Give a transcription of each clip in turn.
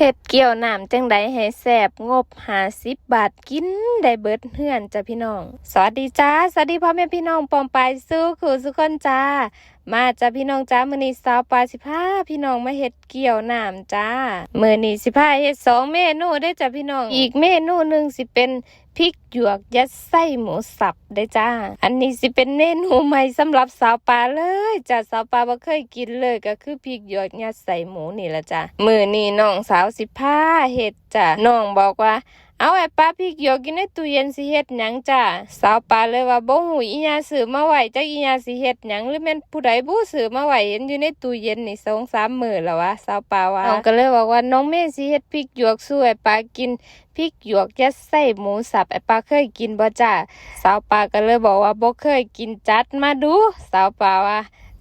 เห็ดเกี่ยวน้ำจังไดให้แสบงบหาสิบบาทกินได้เบิดเฮือนจ้ะพี่น้อง สวัสดีจ้า สวัสดีพ่อแม่พี่น้องปอมปายสู้ขู่สุกคนจ้า มาจ้ะพี่น้องจ้ามือนี้สาวปลาสิผ้าพี่น้องมาเห็ดเกี่ยวน้ำจ้ามือนี้สิผ้าเห็ดสองเมนูได้จ้ะพี่น้อง อีกเมนูหนึ่งสิเป็น พริกหยวกยัดไส้หมูสับได้จ้า อันนี้สิเป็นเมนูใหม่สำหรับสาวปลาเลยจ้าสาวปลาบ่เคยกินเลยก็คือพริกหยวกยัดใส่หมูนี่ละจ้ามือนี่น้องสาวสิผ้าเห็ดจ้าน้องบอกว่า เอาไอ้ป้าพริกหยวกกินในตู้เย็นสิเฮ็ดหยังจ้าสาวปลาเลยว่าบ่หูอีหยาซื้อมาไว้จักอีหยาสิเฮ็ดหยังหรือแม่นผู้ใดบู้ซื้อมาไว้เห็นอยู่ในตู้เย็นนี่สองสามมื้อแล้ววะสาวปลาว่าน้องก็เลยบอกว่าน้องเมย์สิเฮ็ดพริกหยวกสู้ไอ้ปลากินพริกหยวกยัดไส้หมูสับไอ้ปลาเคยกินบ่จ้าสาวปลาก็เลยบอกว่าบ่เคยกินจัดมาดูสาวปลาว่า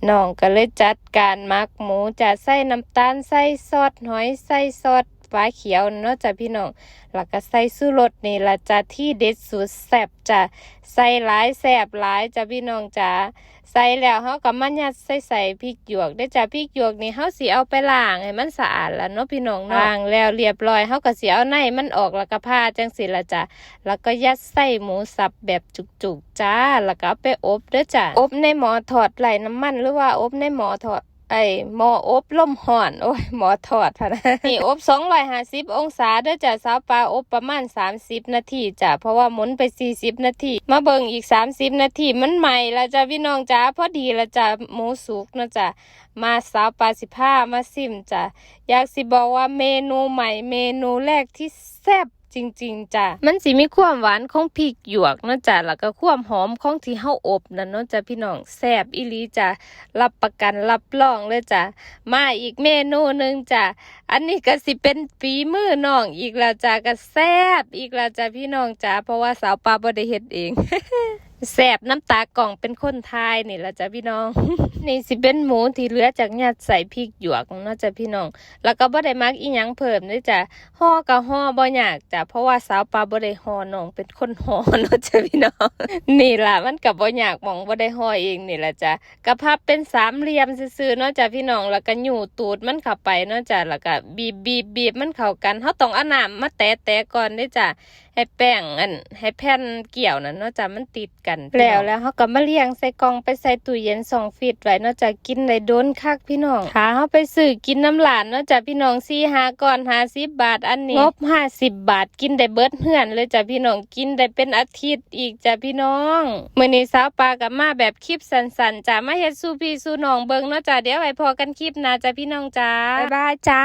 น้องก็เลยจัดการหมักหมูจะใส่น้ำตาลใส่ซอสหอยใส่ซอส ฟ้าเขียวเนาะจ้ะพี่น้องแล้วก็ใส่สู้รสนี่ละจ้ะที่เด็ดสุดแซ่บจ้ะใส่หลายแซ่บหลายจ้ะพี่น้องจ้ะใส่แล้วเฮาก็มายัดใส่ใส่พริกหยวกได้อจ้ะพริกหยวกนี่เฮาสิเอาไปล้างให้มันสะอาดแล้วเนาะพี่น้องเนาะล้างแล้วเรียบร้อยเฮาก็สิเอาในมันออกแล้วก็พาจังสิละจ้ะแล้วก็ยัดใส่หมูสับแบบจุกๆจ้าแล้วก็เอาไปอบเด้อจ้ะอบในหม้อทอดไร้น้ำมันหรือว่าอบในหม้อทอด ไอ้หม้ออบล่มห่อน โอ้ยหม้อทอดพะนะนี่อบสองร้อยห้าสิบองศาเด้อจ้ะสาวปลาอบประมาณสามสิบนาทีจ้ะเพราะว่าหมุนไปสี่สิบนาทีมาเบิ่งอีกสามสิบนาทีมันใหม่ล้วจ้ะพี่น้องจ้าพอดีล้วจ้ะหมูสุกเนะจ้ะมาสาวปลาสิผ้ามาซิมจ้ะอยากสิบอกว่าเมนูใหม่เมนูแรกที่แซ่บ จริงๆจ้ะมันสิมีความหวานของพริกหยวกเนาะจ้ะแล้วก็ความหอมของที่เฮาอบนั่นเนาะจ้ะพี่น้องแซ่บอีหลีจ้ะรับประกันรับรองเลยจ้ะมาอีกเมนูหนึ่งจ้ะอันนี้ก็สิเป็นฝีมือน้องอีกแล้วจ้ะก็แซ่บอีกแล้วจ้ะพี่น้องจ้ะเพราะว่าสาวปลาบ่ได้เฮ็ดเอง แซ่บน้ำตากล่องเป็นคนไทยนี่ละจ้ะพี่น้อง นี่สิเป็นหมูที่เหลือจากญาติใส่พริกหยวกเนาะจ้ะพี่น้อง แล้วก็บ่ได้มักอีหยังเพิ่มเลยจ้ะห่อก็ห่อบ่ยากจ้ะเพราะว่าสาวปลาบ่ได้ห่อน้องเป็นคนห่อเนาะจ้ะพี่น้อง นี่ล่ะมันก็บ่ยากมองบ่ได้ห่อเองนี่ละจ้ะกระพับเป็นสามเหลี่ยมซื่อๆเนาะจ้ะพี่น้องแล้วก็หยู่ตูดมันเข้าไปเนาะจ้ะแล้วก็บีบบีบบีบมันเข้ากันเขาต้องเอาน้ำมาแตะแตะก่อนด้อจ้ะให้แป้งอันให้แผ่นเกี่ยวนั่นเนาะจ้ะมันติดกันแล้วแล้วเขาก็มาเลี้ยงใส่กล่องไปใส่ตู้เย็นสองฟีตไว้เนาะจ้ะกินได้โดนคักพี่น้องถ้าเขาไปซื้อกินน้ำหลานเนาะจ้ะพี่น้องสี่หาก่อนหาสิบบาทอันนี้งบห้าสิบบาทกินได้เบิดเฮือนเลยจ้ะพี่น้องกินได้เป็นอาทิตย์อีกจ้ะพี่น้องมื้อนี้สาวปลากับมาแบบคลิปสั้นๆจ้ะมาเฮ็ดสู้พี่สู้น้องเบิ่งเนาะจ้ะเดี๋ยวไว้พอกันคลิปหน้าจ้ะพี่น้องจ้าบ๊ายบายจ้า